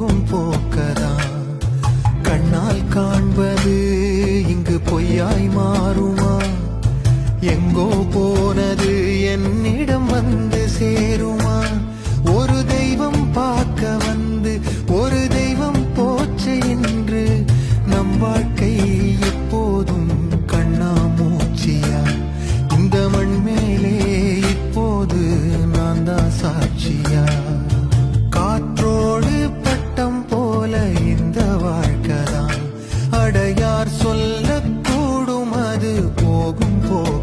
போகும் போக்கதான். கண்ணால் காண்பது இங்கு பொய்யாய் மாறுமா? எங்கோ போனது என்னிடம் வந்து சேருமா? ஒரு தெய்வம் பார்க்க வந்து ஒரு தெய்வம் போச்சு என்று நம் வாழ்க்கை எப்போதும் கண்ணா மூச்சியா இந்த மண் மேலே இப்போது நான் தான் சார். அடையார் சொல்லக்கூடும் அது போகும் போகும்.